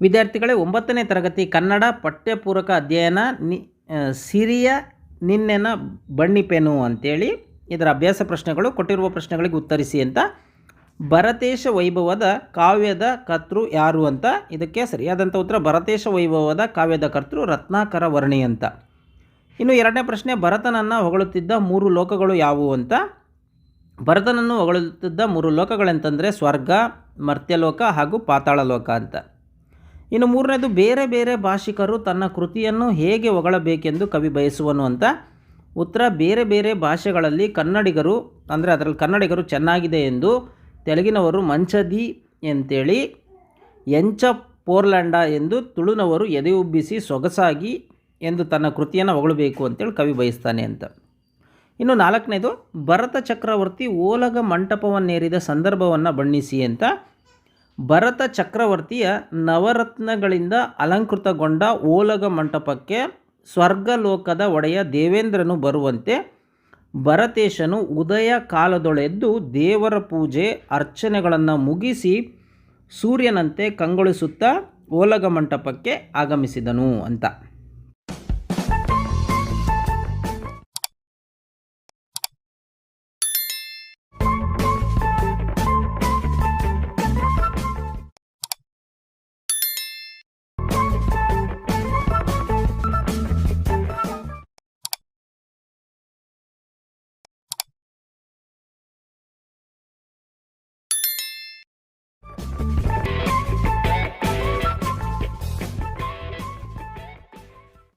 ವಿದ್ಯಾರ್ಥಿಗಳೇ ಒಂಬತ್ತನೇ ತರಗತಿ ಕನ್ನಡ ಪಠ್ಯಪೂರಕ ಅಧ್ಯಯನ ನಿ ಸಿರಿಯ ನಿನ್ನೆನ ಬಣ್ಣಿಪೆನು ಅಂತೇಳಿ ಇದರ ಅಭ್ಯಾಸ ಪ್ರಶ್ನೆಗಳು, ಕೊಟ್ಟಿರುವ ಪ್ರಶ್ನೆಗಳಿಗೆ ಉತ್ತರಿಸಿ ಅಂತ. ಭರತೇಶ ವೈಭವದ ಕಾವ್ಯದ ಕರ್ತೃ ಯಾರು ಅಂತ? ಇದಕ್ಕೆ ಸರಿಯಾದಂಥ ಉತ್ತರ ಭರತೇಶ ವೈಭವದ ಕಾವ್ಯದ ಕರ್ತೃ ರತ್ನಾಕರ ವರ್ಣಿ ಅಂತ. ಇನ್ನು ಎರಡನೇ ಪ್ರಶ್ನೆ, ಭರತನನ್ನು ಹೊಗಳುತ್ತಿದ್ದ ಮೂರು ಲೋಕಗಳು ಯಾವುವು ಅಂತ? ಭರತನನ್ನು ಹೊಗಳುತ್ತಿದ್ದ ಮೂರು ಲೋಕಗಳೆಂತಂದರೆ ಸ್ವರ್ಗ, ಮರ್ತ್ಯಲೋಕ ಹಾಗೂ ಪಾತಾಳ ಲೋಕ ಅಂತ. ಇನ್ನು ಮೂರನೇದು, ಬೇರೆ ಬೇರೆ ಭಾಷಿಕರು ತನ್ನ ಕೃತಿಯನ್ನು ಹೇಗೆ ಹೊಗಳಬೇಕೆಂದು ಕವಿ ಬಯಸುವನು ಅಂತ. ಉತ್ತರ, ಬೇರೆ ಬೇರೆ ಭಾಷೆಗಳಲ್ಲಿ ಕನ್ನಡಿಗರು, ಅಂದರೆ ಅದರಲ್ಲಿ ಕನ್ನಡಿಗರು ಚೆನ್ನಾಗಿದೆ ಎಂದು ತೆಲುಗಿನವರು ಮಂಚದಿ ಅಂತೇಳಿ ಎಂಚ ಪೋರ್ಲ್ಯಾಂಡ ಎಂದು ತುಳುನವರು ಎದೆ ಉಬ್ಬಿಸಿ ಸೊಗಸಾಗಿ ಎಂದು ತನ್ನ ಕೃತಿಯನ್ನು ಹೊಗಳಬೇಕು ಅಂತೇಳಿ ಕವಿ ಬಯಸ್ತಾನೆ ಅಂತ. ಇನ್ನು ನಾಲ್ಕನೇದು ಭರತ ಚಕ್ರವರ್ತಿ ಓಲಗ ಮಂಟಪವನ್ನೇರಿದ ಸಂದರ್ಭವನ್ನು ಬಣ್ಣಿಸಿ ಅಂತ. ಭರತ ಚಕ್ರವರ್ತಿಯ ನವರತ್ನಗಳಿಂದ ಅಲಂಕೃತಗೊಂಡ ಓಲಗ ಮಂಟಪಕ್ಕೆ ಸ್ವರ್ಗಲೋಕದ ಒಡೆಯ ದೇವೇಂದ್ರನು ಬರುವಂತೆ ಭರತೇಶನು ಉದಯ ಕಾಲದೊಳೆದ್ದು ದೇವರ ಪೂಜೆ ಅರ್ಚನೆಗಳನ್ನು ಮುಗಿಸಿ ಸೂರ್ಯನಂತೆ ಕಂಗೊಳಿಸುತ್ತಾ ಓಲಗ ಮಂಟಪಕ್ಕೆ ಆಗಮಿಸಿದನು ಅಂತ.